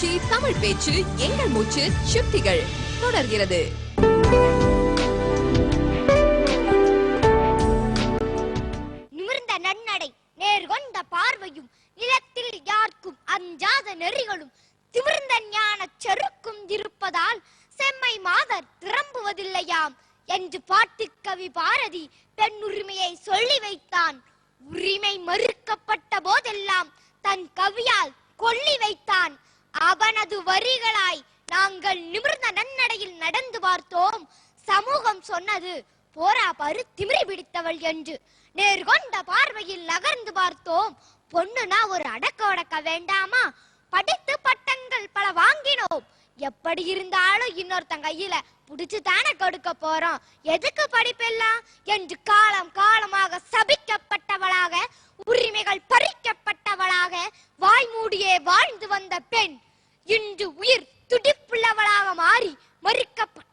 நிகழ்ச்சி தமிழ் பேச்சு எங்கள் மூச்சு சுட்டிகள் தொடர்கிறது. நிமிர்ந்த நன்னடை நேர்கொண்ட பார்வையும் நிலத்தில் யார்க்கும் அஞ்சாத நெறிகளும் திமிர்ந்த ஞான செருக்கும் இருப்பதால் செம்மை மாதர் திரம்புவதில்லையாம் என்று பாட்டுக்கவி பாரதி பெண் உரிமையை சொல்லி வைத்தான். உரிமை மறுக்கப்பட்ட போதெல்லாம் தன் கவியால் கொள்ளி வைத்தான். அவனது வரிகளாய் நாங்கள் நிமிர்ந்த நன்னடையில் நடந்து பார்த்தோம். சமூகம் சொன்னது போரா பாரு திமிரி பிடித்தவள் என்று. நேர்கொண்ட பார்வையில் நகர்ந்து பார்த்தோம். பொண்ணுனா ஒரு அடக்க உடக்க வேண்டாமா? படித்து பட்டங்கள் பல வாங்கினோம். எப்படி இருந்தாலும் இன்னொருத்தன் கையில புடிச்சு தானே கொடுக்க போறோம். எதுக்கு படிப்பெல்லாம்? என்று காலம் காலமாக சபிக்கப்பட்டவளாக உரிமைகள் பறிக்கப்பட்டவளாக வாய் மூடியே வாழ்ந்து வந்த பெண் இன்று உயிர் துடிப்புள்ளவளாக மாறி மறுக்கப்ப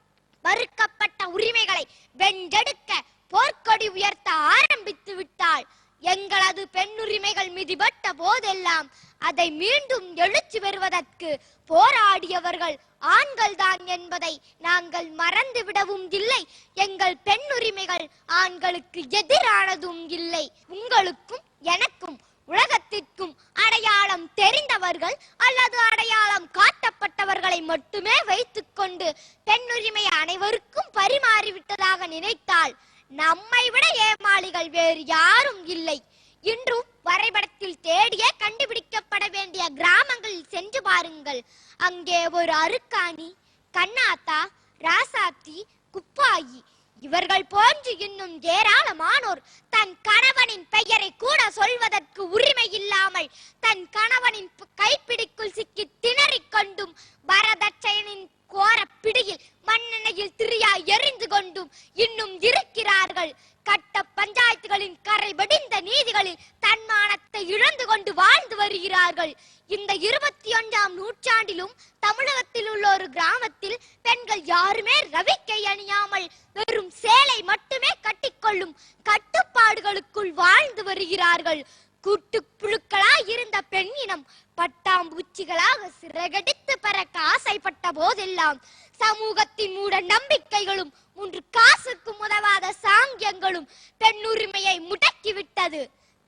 மறுக்கப்பட்ட உரிமைகளை வென்றெடுக்க போர்க்கொடி உயர்த்த ஆரம்பித்து விட்டாள். எங்களது பெண்ணுரிமைகள் மிதிபட்ட போதெல்லாம் அதை மீண்டும் எழுச்சி பெறுவதற்கு போராடியவர்கள் ஆண்கள்தான் என்பதை நாங்கள் மறந்துவிடவும் இல்லை. எங்கள் பெண் உரிமைகள் ஆண்களுக்கு எதிரானதும் இல்லை. உங்களுக்கும் எனக்கும் உலகத்திற்கும் அடையாளம் தெரிந்தவர்கள் அல்லது அடையாளம் காட்டப்பட்டவர்களை மட்டுமே வைத்துக்கொண்டு பெண்ணுரிமை அனைவருக்கும் பரிமாறிவிட்டதாக நினைத்தால் நம்மை விட ஏமாளிகள் வேறு யாரும் இல்லை. இன்றும் வரைபடத்தில் தேடியே கண்டுபிடிக்கப்பட வேண்டிய கிராமங்களில் சென்று பாருங்கள். அங்கே ஒரு அருக்காணி கண்ணாத்தா ராசாத்தி குப்பாயி. இவர்கள் போன்று இன்னும் ஏராளமானோர் தன் கணவனின் பெயரை கூட சொல்வதற்கு உரிமை இல்லாமல் தன் கணவனின் கைப்பிடி தமிழகத்தை இழந்து கொண்டு வாழ்ந்து வருகிறார்கள். இந்த இருபத்தி ஒன்றாம் நூற்றாண்டிலும் தமிழகத்தில் உள்ள ஒரு கிராமத்தில் பெண்கள் யாருமே ரவிக்கை அணியாமல் வெறும் சேலை மட்டுமே கட்டிக்கொள்ளும் கட்டுப்பாடுகளுக்குள் வாழ்ந்து வருகிறார்கள். கூட்டு கூட்டுப்புழுக்களாய் இருந்த பெண்ணினம் பட்டாம்பூச்சிகளாக சிறகடித்து பறக்க ஆசைப்பட்ட போதெல்லாம் சமூகத்தின் மூட நம்பிக்கைகளும் மூன்று காசுக்கும் உதவாத சாங்கியங்களும் பெண்ணுரிமையை முடக்கிவிட்டது.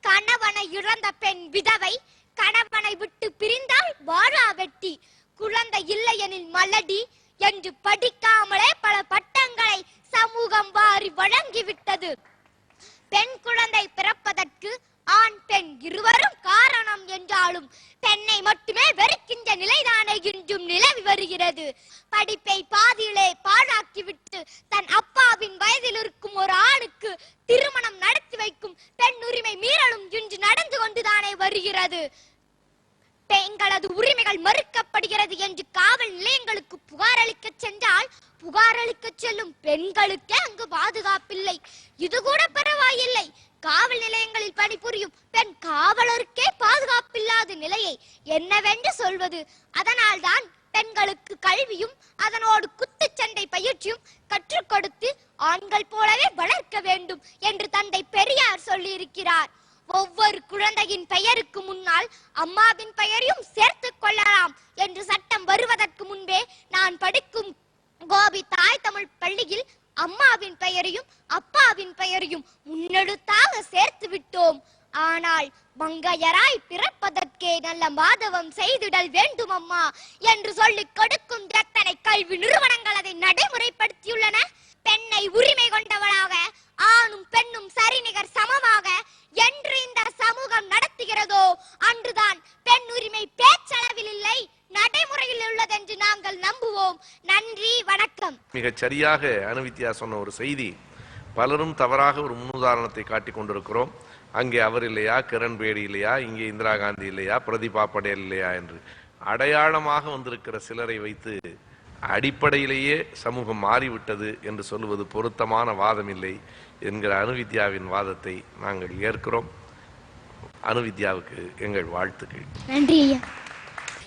கணவனை இழந்த பெண் விதவை கணவனை விட்டு பிரிந்தால் வாழா வெட்டி. குழந்தை இல்லையெனில் மலடி என்று படிக்காமலே பல பட்டங்களை சமூகம் வாரி வழங்கிவிட்டது. பெண் குழந்தை பிறப்பதற்கு ஆண் பெண் இருவரும் காரணம் என்றாலும் பெண்ணை மட்டுமே இன்றும் நிலவி வருகிறது. படிப்பை பாதியிலே பாழாக்கிவிட்டு தன் அப்பாவின் வயதில் இருக்கும் ஒரு ஆணுக்கு திருமணம் நடத்தி வைக்கும் பெண் உரிமை மீறலும் இன்று நடந்து கொண்டுதானே வருகிறது. எங்களது உரிமைகள் மறுக்கப்படுகிறது என்று காவல் நிலையங்களுக்கு புகார் அளிக்க சென்றால் புகார் அளிக்க செல்லும் பெண்களுக்கே அங்கு பாதுகாப்பில்லை. இது கூட பரவாயில்லை. காவல் நிலையங்களில் பணிபுரியும் பெண் காவலருக்கே பாதுகாப்பில்லாத நிலையை என்னவென்று சொல்வது? அதனால்தான் பெண்களுக்கு கல்வியும் அதனோடு குத்துச்சண்டை பயிற்சியும் கற்றுக் கொடுத்து ஆண்கள் போலவே வளர்க்க வேண்டும் என்று தந்தை பெரியார் சொல்லியிருக்கிறார். ஒவ்வொரு குழந்தையின் பெயருக்கு முன்னால் அம்மாவின் பெயரையும் சேர்த்துக் கொள்ளலாம் என்று சட்டம் வருவதற்கு முன்பே நான் படிக்கும் கோபி தாய் தமிழ் பள்ளியில் அம்மாவின் பெயரையும் அப்பாவின் பெயரையும் முன்னெடுத்தாக சேர்த்து விட்டோம் ஆனால் மங்கையராய் பிறப்பதற்கே நல்ல மாதவம் செய்திடல் வேண்டும் அம்மா என்று சொல்லி கொடுக்கும் எத்தனை கல்வி நிறுவனங்கள் அதை நடைமுறைப்படுத்தியுள்ளன. பெண்ணை உரிமை கொண்டவளாக ஆணும் பெண்ணும் சரிநிகர் சமமாக என்று இந்த சமூகம் நடத்துகிறதோ அன்றுதான் பெண் உரிமை பேச்சளவில் இல்லை நடைமுறையில் உள்ளது என்று நாங்கள் நம்புவோம். நன்றி வணக்கம். மிகச் சரியாக அனுவித்யா சொன்ன ஒரு செய்தி. பலரும் தவறாக ஒரு முன்னுதாரணத்தை காட்டி கொண்டிருக்கிறோம். அங்கே அவர் இல்லையா கிரண் பேடி இல்லையா இங்கே இந்திரா காந்தி இல்லையா பிரதிபா படேல் இல்லையா என்று. அடையாளமாக வந்திருக்கிற சிலரை வைத்து அடிப்படையிலேயே சமூகம் மாறிவிட்டது என்று சொல்லுவது பொருத்தமான வாதம் இல்லை என்கிற அனுவித்யாவின் வாதத்தை நாங்கள் ஏற்கிறோம். அனுவித்யாவுக்கு எங்கள் வாழ்த்துக்கள். நன்றி ஐயா.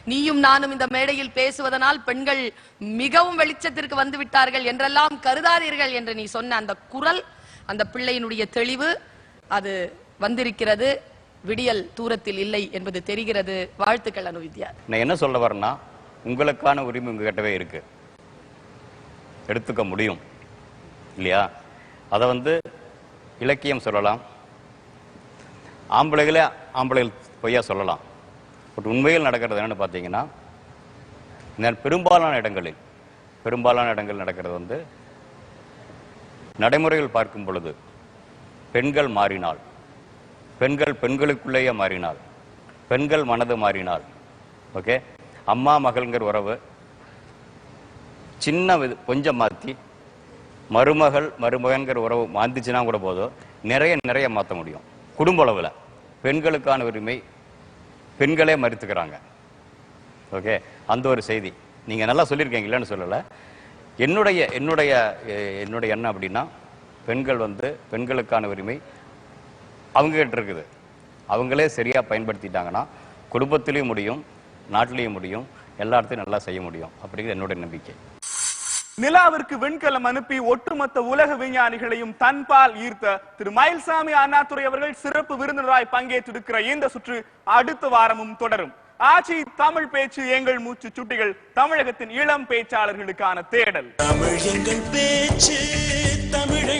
நீயும் நானும் இந்த மேடையில் பேசுவதனால் பெண்கள் மிகவும் வெளிச்சத்திற்கு வந்து விட்டார்கள் என்றெல்லாம் கருதாதீர்கள் என்று நீ சொன்ன அந்த குரல் அந்த பிள்ளையினுடைய தெளிவு அது வந்திருக்கிறது. விடியல் தூரத்தில் இல்லை என்பது தெரிகிறது. வாழ்த்துக்கள் அனுவித்யா நான் என்ன சொல்ல வரேன்னா உங்களுக்கான உரிமை உங்ககிட்டவே இருக்கு. எடுத்துக்க முடியும். இல்லையா? அதை வந்து இலக்கியம் சொல்லலாம். ஆம்பளைகளே ஆம்பளைகள் பொய்யா சொல்லலாம். பட் உண்மையில் நடக்கிறது என்னன்னு பார்த்தீங்கன்னா பெரும்பாலான இடங்களில் பெரும்பாலான இடங்கள் நடக்கிறது வந்து நடைமுறைகள் பார்க்கும் பொழுது பெண்கள் மாறினால் பெண்கள் பெண்களுக்குள்ளேயே மாறினால் பெண்கள் மனது மாறினால் ஓகே அம்மா மகள்ங்கிற உறவு சின்ன இது கொஞ்சம் மாற்றி மருமகள் மருமகன்கிற உறவு மாந்துச்சுன்னா கூட போதும் நிறைய நிறைய மாற்ற முடியும். குடும்ப அளவில் பெண்களுக்கான உரிமை பெண்களே மறுத்துக்கிறாங்க. ஓகே அந்த ஒரு செய்தி. நீங்கள் நல்லா சொல்லியிருக்கீங்க இல்லைன்னு சொல்லலை. என்னுடைய என்னுடைய என்னுடைய எண்ணம் அப்படின்னா பெண்கள் வந்து பெண்களுக்கான உரிமை அவங்க கிட்ட இருக்குது. அவங்களே சரியாக பயன்படுத்திட்டாங்கன்னா குடும்பத்திலையும் முடியும் நாட்டிலையும் முடியும் எல்லா இடத்தையும் நல்லா செய்ய முடியும் அப்படிங்கிறது என்னுடைய நம்பிக்கை. நிலாவிற்கு விண்கலம் அனுப்பி ஒட்டுமொத்த உலக விஞ்ஞானிகளையும் தன்பால் ஈர்த்த திரு மயில்சாமி அண்ணாதுரை அவர்கள் சிறப்பு விருந்தினராய் பங்கேற்றிருக்கிற இந்த சுற்று அடுத்த வாரமும் தொடரும். ஆட்சி தமிழ் பேச்சு எங்கள் மூச்சு சுட்டிகள் தமிழகத்தின் இளம் பேச்சாளர்களுக்கான தேடல். தமிழ் எங்கள் பேச்சு தமிழ்